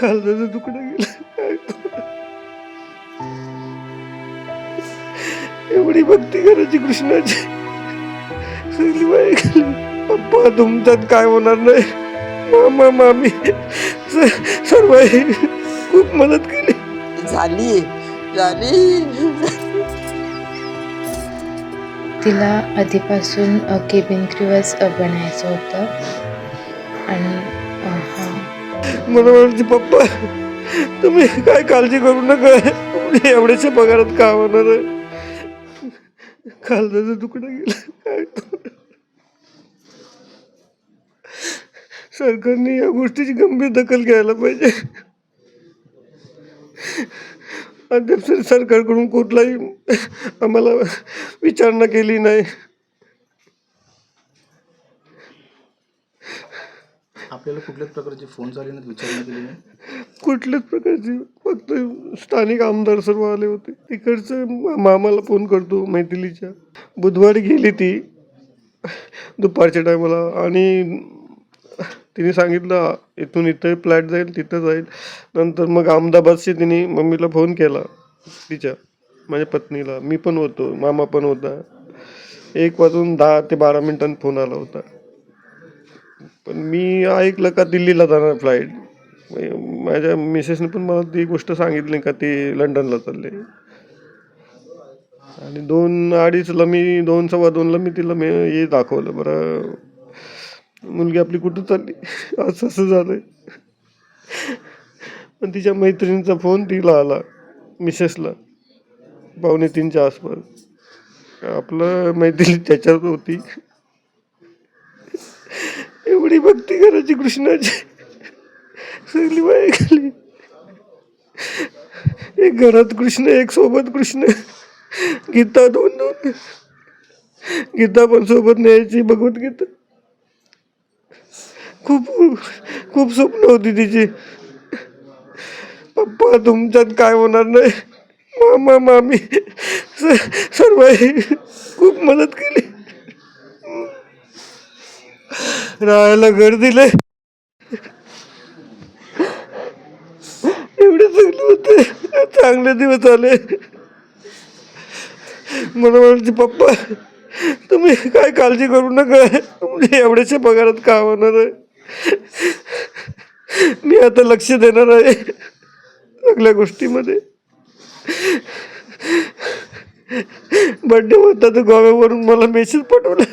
खालचं तुकडं गेलं? एवढी भक्ती करायची कृष्णाची. सगळी बाई गेली. पप्पा तुमच्यात काय होणार नाही. मामा मामी सर्व खूप मदत केली. झाली. झाली. तिला आधीपासून केबिन क्रूवच बनायचं होतं. आणि मला म्हणायचे पप्पा तुम्ही काय काळजी करू नका. तुम्ही एवढ्याशा पगारात का होणार आहे. खालचं तुकडं गेलं. काय सरकारने या गोष्टीची गंभीर दखल घ्यायला पाहिजे. अद्याप सरकारकडून कुठलाही आम्हाला विचारणा केली नाही. आपल्याला कुठल्याच प्रकारचे फोन झाले नाहीत विचारणा केली नाही. कुठल्याच प्रकारची फक्त स्थानिक आमदार सर्व आले होते. तिकडचं मामाला फोन करतो मैथिलीच्या. बुधवारी गेली ती दुपारच्या टायमाला आणि तिने सांगितलं इथून इथं फ्लॅट जाईल तिथं जाईल. नंतर मग अहमदाबादशी तिने मम्मीला फोन केला तिच्या माझ्या पत्नीला. मी पण होतो मामा पण होता. एक वाजून दहा ते बारा मिनिटांनी फोन आला होता. पण मी ऐकलं का दिल्लीला जाणार फ्लाईट माझ्या मिसेसने पण मला ती गोष्ट सांगितली का ते लंडनला चालले. आणि दोन अडीचला मी दोन सव्वा दोनला मी तिला मी हे दाखवलं बरं मुलगी आपली कुठं चालली? असं असं झालं पण तिच्या मैत्रिणीचा फोन तिला आला मिसेसला पावणे तीनच्या आसपास. आपलं मैत्रिणी त्याच्यात होती. एवढी भक्ती करायची कृष्णाची. सगळी बाई खाली. एक घरात कृष्ण एक सोबत कृष्ण. गीता दोन दोन गीता पण सोबत न्यायची भगवद्गीता. खूप खूप स्वप्न होती तिची. पप्पा तुमच्यात काय होणार नाही? मामा मामी सर्व खूप मदत केली. राहायला घर दिले एवढे चांगले होते. चांगले दिवस आले. मला म्हणायचे पप्पा तुम्ही काय काळजी करू नका. म्हणजे एवढ्याशा पगारात काम होणार आहे. मी आता लक्ष देणार आहे. सगळ्या गोष्टीमध्ये. बड्डे होता तर गोव्यावरून मला मेसेज पाठवला.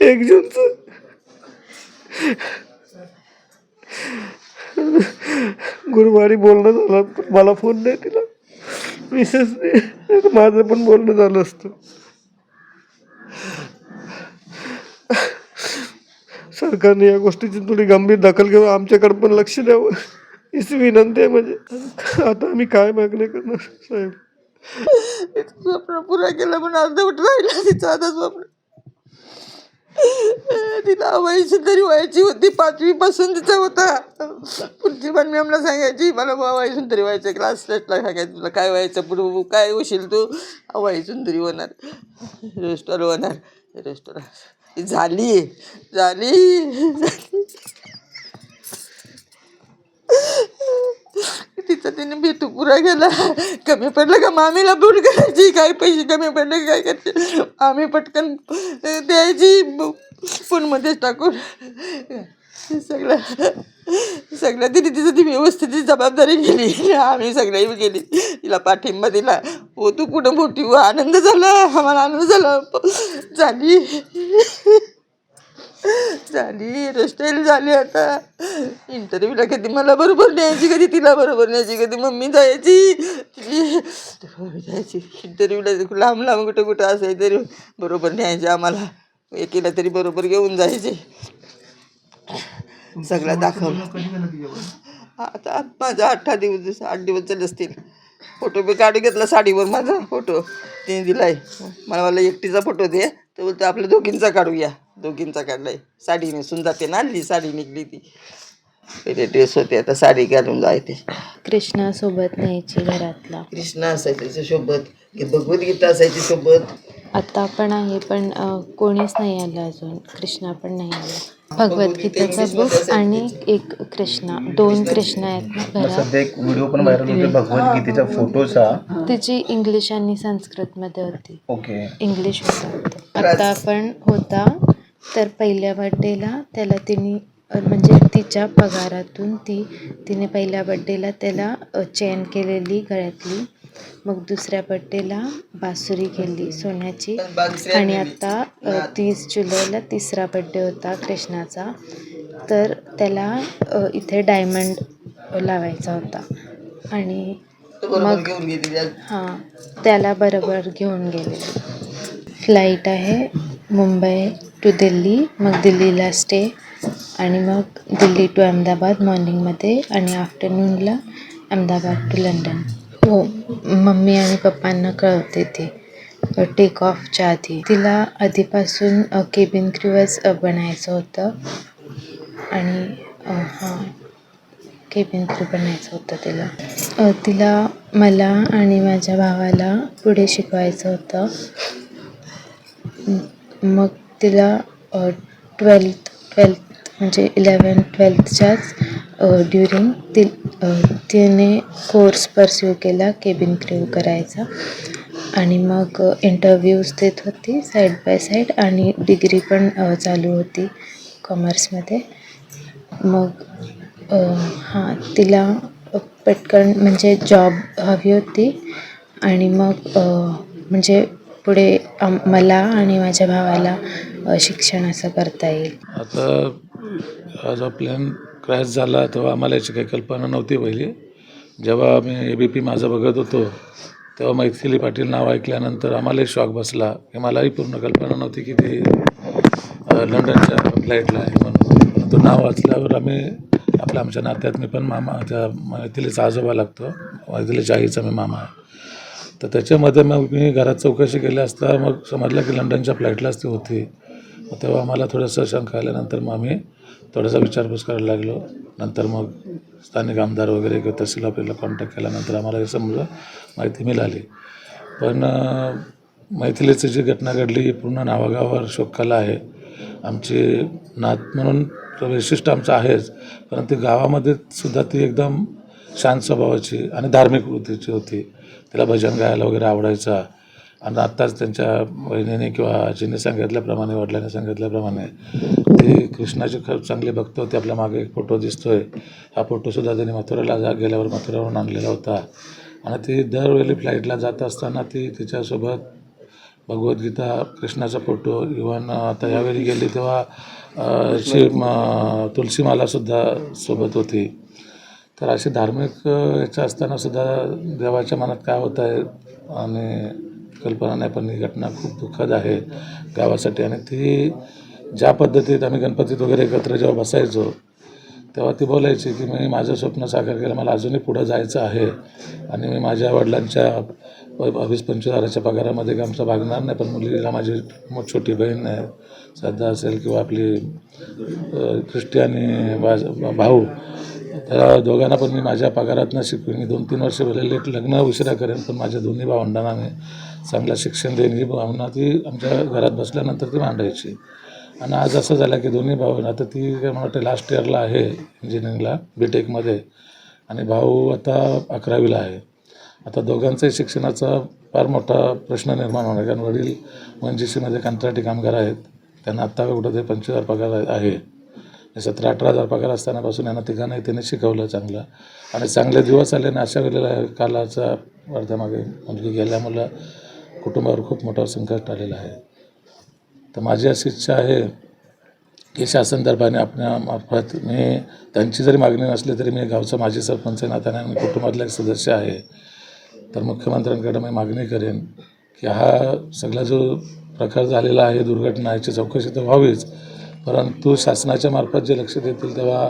एक जूनचं. गुरुवारी बोलणं झालं पण मला फोन नाही तिला मिसेसने माझं पण बोलणं झालं असतं. सरकारने या गोष्टीची थोडी गंभीर दखल घेऊन आमच्याकडे पण लक्ष द्यावं. हीच विनंती आहे म्हणजे. आता आम्ही काय मागणी करणार साहेब? स्वप्न पुरा केलं पण अर्धवट राहिला तिचा आता स्वप्न. तिला वयाची तरी व्हायची होती. पाचवी पासून तिचा होता. पुढची पण मी आम्हाला सांगायची मला हवाई सुंदरी व्हायचं. क्लास टेस्टला सांगायचं तुला काय व्हायचं? पुढे काय होशील तू? अवाई सुंदरी होणार. रेस्टॉर होणार. रेस्टॉर झाली. झाली. झाली तिचा तिने भेटू पुरा गेला कमी पडलं का मामीला बूट करायची काही पैसे कमी पडले काय करायचे आम्ही पटकन द्यायची फोनमध्येच टाकून. सगळं सगळं तिने तिचं ती व्यवस्थित जबाबदारी केली. आम्ही सगळ्याही गेली. तिला पाठिंबा दिला. हो तू कुठं मोठी? हो, आनंद झाला. आम्हाला आनंद झाला. झाली. झाली रस्टाईल झाली आता. इंटरव्ह्यूला कधी मला बरोबर न्यायची कधी तिला बरोबर न्यायची कधी मम्मी जायची. तिची मम्मी जायची. इंटरव्ह्यूला लांब लांब कुठं कुठं असायचं तरी बरोबर न्यायचे आम्हाला. एकीला तरी बरोबर घेऊन जायचे. सगळं दाखवलं. आता माझा अठरा दिवस आठ दिवस झाले असतील. फोटो बी काढून घेतला साडीवर माझा फोटो. तिने दिलाय. मला मला एकटीचा फोटो दे. तर बोलतो आपल्या दोघींचा काढूया. दोघींचा काढलाय. साडी नेसून जाते ना हल्ली साडी निघली ती. पहिले ड्रेस होते आता साडी घालून जायते कृष्णासोबत न्यायची घरातला. कृष्ण असायचं सोबत भगवद्गीता असायची सोबत. आत्ता पण आहे पण अ, कोणीच नाही आलं अजून. कृष्णा पण नाही आला. भगवद्गीतेचा बुक आणि एक कृष्णा दोन कृष्णा आहेत ना घरात. सध्या एक व्हिडिओ पण व्हायरल होते भगवद्गीतेच्या फोटोचा त्याची इंग्लिश आणि संस्कृतमध्ये होती. ओके. इंग्लिश होता. आता आपण होता तर पहिल्या बड्डेला त्याला तिने अ, म्हणजे तिच्या पगारातून ती तिने पहिल्या बड्डेला त्याला चेन केलेली गळ्यातली. मग दुसऱ्या बड्डेला बासुरी केली सोन्याची. आणि आता अ, तीस जुलैला तिसरा बड्डे होता कृष्णाचा. तर त्याला इथे डायमंड लावायचा होता. आणि मग हां त्याला बरोबर घेऊन गेले. फ्लाईट आहे मुंबई टू दिल्ली. मग दिल्लीला स्टे आणि मग दिल्ली टू अहमदाबाद मॉर्निंगमध्ये आणि आफ्टरनूनला अहमदाबाद टू लंडन. हो. मम्मी आणि पप्पांना कळवते ते टेक ऑफच्या आधी. तिला आधीपासून केबिन क्रूवच बनायचं होतं. आणि हां केबिन क्रू बनायचं होतं तिला. तिला मला आणि माझ्या भावाला पुढे शिकवायचं होतं. मग तिला ट्वेल्थ ट्वेल्थ म्हणजे इलेवन ट्वेल्थच्याच ड्युरिंग ती तिने कोर्स परस्यू केला केबिन क्रू करायचा. आणि मग इंटरव्ह्यूज देत होती साईड बाय साईड आणि डिग्री पण चालू होती कॉमर्समध्ये मग हां तिला पटकन म्हणजे जॉब हवी होती. आणि मग म्हणजे पुढे आम मला आणि माझ्या भावाला शिक्षण असं करता येईल. आता हा प्लॅन क्रॅश झाला तेव्हा आम्हाला याची काही कल्पना नव्हती पहिली. जेव्हा आम्ही ए बी पी माझं बघत होतो तेव्हा मैथिली पाटील नाव ऐकल्यानंतर आम्हालाही शॉक बसला की मलाही पूर्ण कल्पना नव्हती की ती लंडनच्या फ्लाईटला आहे म्हणून. परंतु नाव वाचल्यावर आम्ही आपल्या आमच्या नात्यात मी पण मामा त्या मैथिलीचा आजोबा लागतो मैथिलीच्या आईचा मी मामा. आहे तर त्याच्यामध्ये मग मी घरात चौकशी केली असता मग समजलं की लंडनच्या फ्लाईटलाच ती होती. तेव्हा आम्हाला थोडंसं शंका आल्यानंतर मग आम्ही थोडासा विचारपूस करायला लागलो. नंतर मग स्थानिक आमदार वगैरे किंवा तहसील आपल्याला कॉन्टॅक्ट केल्यानंतर आम्हाला हे समजा माहिती मिळाली. पण मैथिलीची जी घटना घडली ही पूर्ण नावागावावर शोककला आहे. आमची नात म्हणून वैशिष्ट्य आमचं आहेच. परंतु गावामध्ये सुद्धा ती एकदम शांत स्वभावाची आणि धार्मिक वृत्तीची होती. तिला भजन गायला वगैरे आवडायचा. आणि आत्ताच त्यांच्या बहिणीने किंवा आजीने सांगितल्याप्रमाणे वडिलांनी सांगितल्याप्रमाणे ती कृष्णाची खूप चांगले भक्त होते. आपल्या मागे एक फोटो दिसतोय. हा फोटोसुद्धा त्यांनी मथुराला जा गेल्यावर मथुरावरून आणलेला होता. आणि ती दरवेळी फ्लाईटला जात असताना ती तिच्यासोबत भगवद्गीता कृष्णाचा फोटो इव्हन आता यावेळी गेली तेव्हा शिव शी तुलसीमालासुद्धा सोबत होती. तर असे धार्मिक याच्या याचं देवाच्या मनात काय होत आहे आणि कल्पना नाही पण ही घटना खूप दुःखद आहे. गावासाठी आणि ती ज्या पद्धतीत आम्ही गणपतीत वगैरे एकत्र जेव्हा बसायचो तेव्हा ती बोलायची की मी माझं स्वप्न साकार केलं मला अजूनही पुढं जायचं आहे. आणि मी माझ्या वडिलांच्या बावीस पंचवीस हजाराच्या पगारामध्ये आमचा भागणार नाही पण मुलीला माझी मो- छोटी बहीण आहे श्रद्धा असेल किंवा आपली क्रिस्टियानी आणि भाऊ त्या दोघांना पण मी माझ्या पगारातनं शिकवेन. मी दोन तीन वर्ष भरलेले लग्न उशिरा करेन पण माझ्या दोन्ही भावंडांना मी चांगलं शिक्षण देईन. ही भावना ती आमच्या घरात बसल्यानंतर ती मांडायची. आणि आज असं झालं की दोन्ही भाऊ आता ती काय मला वाटतं लास्ट इयरला आहे इंजिनिअरिंगला बी टेकमध्ये आणि भाऊ आता अकरावीला आहे. आता दोघांचाही शिक्षणाचा फार मोठा प्रश्न निर्माण होणार कारण वडील मनजीसीमध्ये कंत्राटी कामगार आहेत. त्यांना आत्ता कुठं ते पंचवीस हजार पगार आहे. सतरा अठरा हजार पगार असतानापासून यांना तिघांनाही त्याने शिकवलं चांगलं. आणि चांगले दिवस आले आणि अशा वेळेला कालाचा अर्ध्यामागे मुलगी गेल्यामुळं कुटुंबावर खूप मोठा संकट आलेला आहे. तर माझी अशी इच्छा आहे की शासन दरबाराने आपल्या मार्फत मी त्यांची जरी मागणी नसली तरी मी गावचा माजी सरपंच आहे नात्याने आणि कुटुंबातला एक सदस्य आहे. तर मुख्यमंत्र्यांकडे मी मागणी करेन की हा सगळा जो प्रकार झालेला आहे दुर्घटना याची चौकशी तर व्हावीच. परंतु शासनाच्या मार्फत जे लक्ष देतील तेव्हा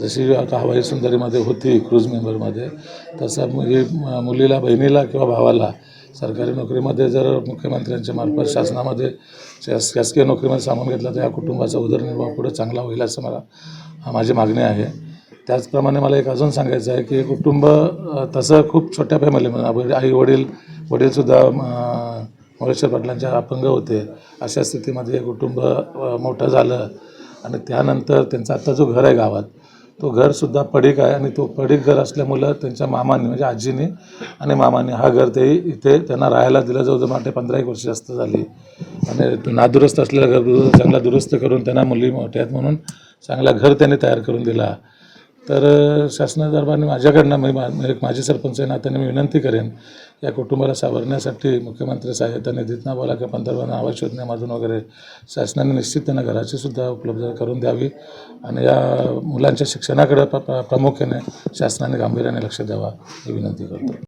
जशी आता हवाई सुंदरीमध्ये होती क्रूज मेंबरमध्ये तसं म्हणजे मुलीला बहिणीला किंवा भावाला सरकारी नोकरीमध्ये जर मुख्यमंत्र्यांच्या मार्फत शासनामध्ये शास शासकीय नोकरीमध्ये सामावून घेतलं तर या कुटुंबाचा उदरनिर्वाह पुढे चांगला होईल असं मला हा माझी मागणी आहे. त्याचप्रमाणे मला एक अजून सांगायचं आहे की कुटुंब तसं खूप छोट्या फॅमिलीमध्ये आई वडील वडीलसुद्धा मोरेश्वर पाटलांच्या अपंग होते अशा स्थितीमध्ये कुटुंब मोठं झालं. आणि त्यानंतर त्यांचं आत्ता जो घर आहे गावात तो घरसुद्धा पडीक आहे आणि तो पडीक घर असल्यामुळं त्यांच्या मामाने म्हणजे आजीने आणि मामाने हा घर ते इथे त्यांना राहायला दिलं. जवळजवळ वाटते पंधरा एक वर्ष जास्त झाली. आणि नादुरुस्त असलेलं घर चांगला दुरुस्त करून त्यांना मुली मोठ्या आहेत म्हणून चांगला घर त्यांनी तयार करून दिला. तर शासना दरबारने माझ्याकडनं मी मा- एक सरपंच आहे नात्याने मी विनंती करेन या कुटुंबाला सावरण्यासाठी मुख्यमंत्री सहाय्यता निधीत बोला किंवा पंतप्रधान आवास योजनेमधून वगैरे शासनाने निश्चित त्यांना घराची सुद्धा उपलब्ध करून द्यावी आणि या मुलांच्या शिक्षणाकडे प- प्रामुख्याने शासनाने गांभीर्याने लक्ष द्यावा ही विनंती करतो.